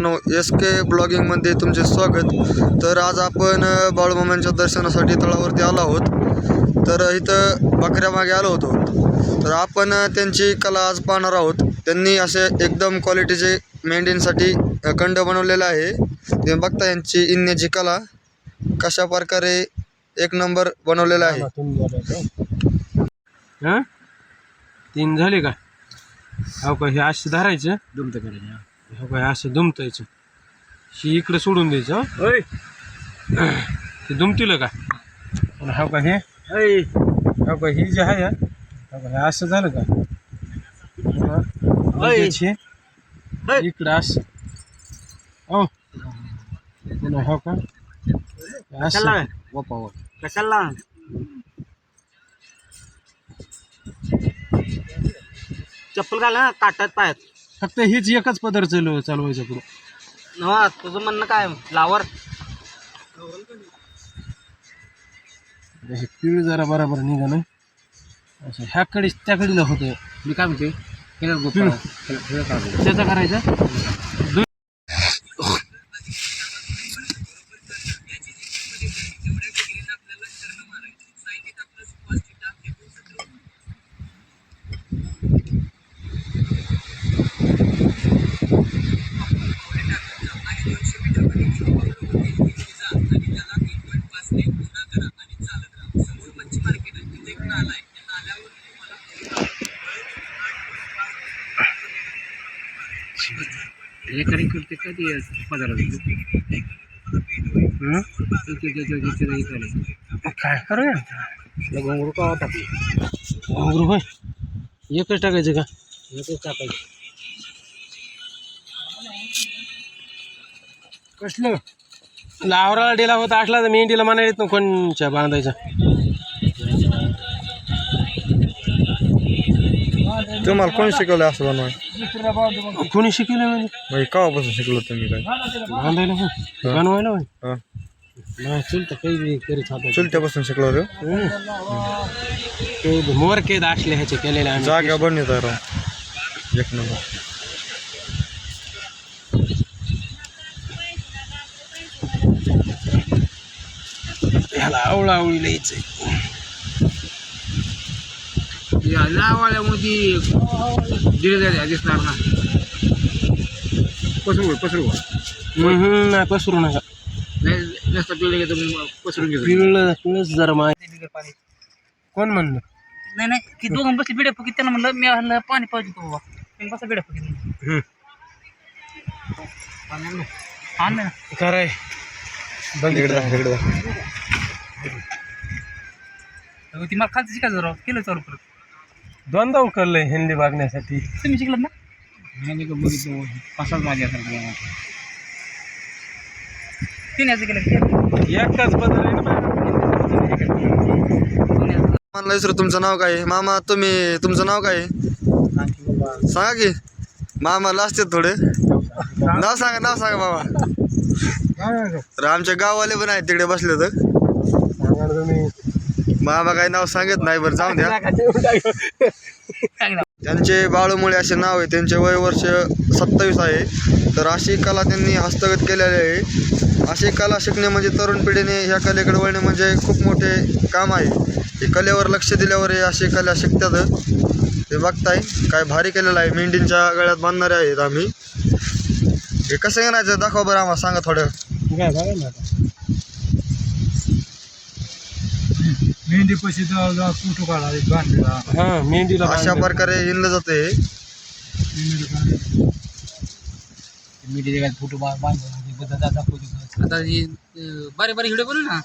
मित्रांनो एस के ब्लॉगिंगमध्ये तुमचे स्वागत. तर आज आपण बाळूमामांच्या दर्शनासाठी तळावरती आलो आहोत. तर इथं बकऱ्या मागे आलो होतो. तर आपण त्यांची कला आज पाहणार आहोत. त्यांनी असे एकदम क्वालिटीचे मेंढींसाठी अ, कंड बनवलेला आहे. तुम्ही बघता यांची इन्याची कला कशा प्रकारे एक नंबर बनवलेला आहे. हां? तीन झाले का? हो का हे असे धरायचं दुमत करायचं हो हे असं दुमतायचं. ही इकडे सोडून द्यायचं हं? ते दुमतील का? आणि हो का हे? हो का ही जे आहे हो? का हे असं झालं का? हो हे? इकडं असं. हो. हो का? हे असं. कशाला? चप्पल घाल ना काटात पायात. फक्त हेच एकच पदर चालू चालवायचं पुढं. नवा तुझं म्हणणं काय? लावर हे पिळ जरा बरोबर निघा ना असं ह्या कडे त्या कडीला होतं. मी काय म्हणते त्याचा करायचा? कधी पदार्थ हं? काय करूया? घोंगरू का टाकली घुंगरू होय. एकच टाकायचं का? एकच टाकायचं. कसलं? लावराला डिला होता असला तर मेंढीला म्हणा येत ना कोणच्या बांधायचा. तुम्हाला कोण शिकवलं असं बनवाय कोणी शिकवलं म्हणजे? म्हणजे केव्हापासून शिकलो तुम्ही काय? बांधायला होय बनवायला होय? हां. नाही चुलतं काही बी करीत होता. चुलत्यापासून शिकलो होतो? ते मोर केद असले ह्याचे केलेले आम्ही. जागा बनवत राव एक नंबर. ह्याला आवळा आवळी लिहायचंय लावाळ्यामध्ये दिले दिसणार ना पसरू पसरू नाही पसरू नका नाही जास्त पिवळे घेतो पसरून घेतो पिवळं पिवळंच जरा माय कोण म्हणलं नाही नाही की दोघं बसले बिड्या फुकीत त्यांना म्हणलं मी म्हणलं पाणी पाहिजे तो बाबा बसा बिड्या फुकीत. हा ना इकडे जा. अहो, ती मला खालचं शिकायचं राव केलं चालू परत दोनदा उकरलंय हिंदी बघण्यासाठी. तुम्ही शिकलात ना? नाही का बघितलं पासाच माझ्या सारखं तीन याचं केलं एकच बदल आहे ना मानला विसरू तुमचं नाव काय? आहे? मामा तुम्ही तुमचं नाव काय? आहे? सांगा की. मामा लाजते थोडे. नाव सांगा नाव सांगा मामा. तर आमच्या गाववाले पण आहेत तिकडे बसले तर. मामा काही नाव सांगत नाही बरं जाऊन द्या. त्यांचे बाळूमुळे असे नाव आहे त्यांचे वय वर्ष सत्तावीस आहे. तर अशी कला त्यांनी हस्तगत केलेली आहे. अशी कला शिकणे म्हणजे तरुण पिढीने ह्या कलेकडे वळणे म्हणजे खूप मोठे काम आहे. हे कलेवर लक्ष दिल्यावर हे अशी कला शिकतात. ते बघताय काय भारी केलेलं आहे. मेंढींच्या गळ्यात बांधणारे आहेत आम्ही. हे कसं येण्याचं दाखवा बरं आम्हाला सांगा थोडं काय बघा ना आता. मेहंदी पशी फोटो काढा एक बांधलेला हा मेहंदीला अशा बांधलं. प्रकारे हिंडलं जाते. मी त्याच्या फोटो बांधून दाखवतो. आता बारी बारी व्हिडिओ बनव ना?